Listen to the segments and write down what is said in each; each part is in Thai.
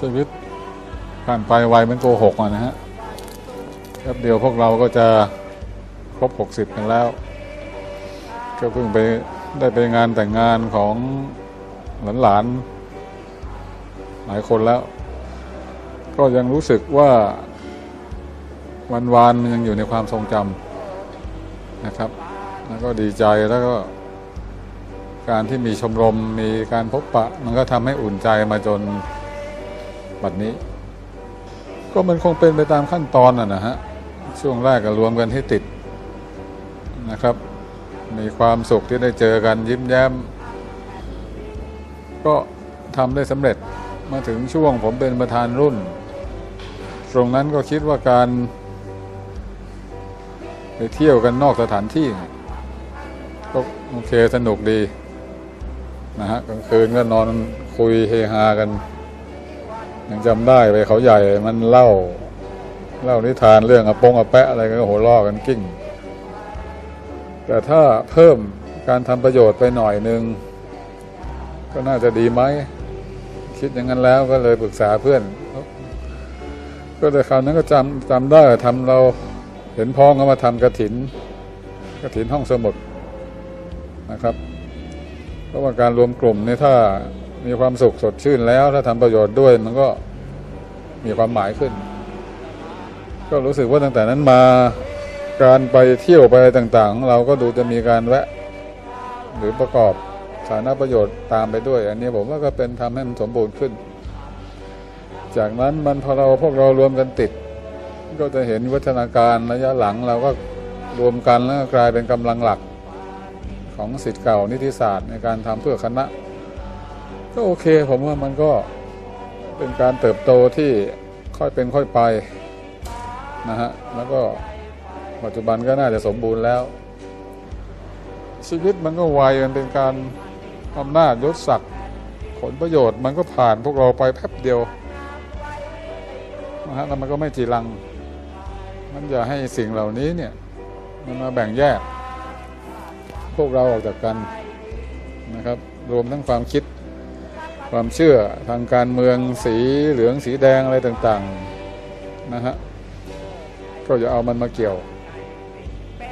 ชีวิตผ่านไปไวเหมันโกหกอะนะฮะแป๊บเดียวพวกเราก็จะครบ 60 กันแล้ว ก็เพิ่งไปได้ไปงานแต่งงานของหลานๆหลายคนแล้ว ก็ยังรู้สึกว่าวันวานมันยังอยู่ในความทรงจำนะครับ แล้วก็ดีใจแล้วก็ การที่มีชมรมมีการพบปะ มันก็ทำให้อุ่นใจมาจน บัดนี้ ก็มันคงเป็นไปตามขั้นตอนนะนะฮะช่วงแรกก็รวมกันให้ติดนะครับ มีความสุขที่ได้เจอกันยิ้มแย้ม ก็ทำได้สำเร็จมาถึงช่วงผมเป็นประธานรุ่น ตรงนั้นก็คิดว่าการ ไปเที่ยวกันนอกสถานที่ก็โอเคสนุกดีนะฮะกลางคืนก็นอนคุยเฮฮากัน ยังจำได้ไปเขาใหญ่มันเล่า เล่านิทานเรื่องอาปงอาแปะอะไรกันก็หัวล้อกันกิ้ง แต่ถ้าเพิ่มการทำประโยชน์ไปหน่อยนึง ก็น่าจะดีไหม คิดอย่างนั้นแล้วก็เลยปรึกษาเพื่อน ก็แต่คราวนั้นก็จำจำได้ว่าทำเราเห็นพ้องก็มาทำกระถินกระถินห้องสมุดนะครับ เพราะว่าการรวมกลุ่มนี่ถ้า มีความสุขสดชื่นแล้ว ถ้าทำประโยชน์ด้วยมันก็มีความหมายขึ้น ก็รู้สึกว่าตั้งแต่นั้นมาการไปเที่ยวไปต่างๆ เราก็ดูจะมีการแวะ หรือประกอบสาธารณประโยชน์ตามไปด้วย อันนี้ผมว่าก็เป็นทำให้มันสมบูรณ์ขึ้น จากนั้นมันพอเราพวกเรารวมกันติด ก็จะเห็นวัฒนาการระยะหลังเราก็รวมกันแล้วก็กลายเป็นกำลังหลักของสิทธิ์เก่านิติศาสตร์ในการทำเพื่อคณะ ก็โอเค ผมว่ามันก็เป็นการเติบโตที่ค่อยเป็นค่อยไปนะฮะแล้วก็ปัจจุบันก็น่าจะสมบูรณ์แล้ว ชีวิตมันก็ไวมันเป็นการอำนาจยศศักดิ์ผลประโยชน์มันก็ผ่านพวกเราไปแป๊บเดียวนะฮะแล้วมันก็ไม่จีรัง มันจะให้สิ่งเหล่านี้เนี่ยมันมาแบ่งแยก พวกเราออกจากกันนะครับ รวมทั้งความคิด ความเชื่อทางการเมืองสีเหลืองสีแดงอะไรต่างๆนะฮะก็จะเอามันมาเกี่ยว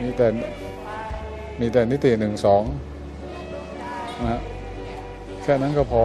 มีแต่มีแต่นิติหนึ่งสองนะฮะแค่นั้นก็พอ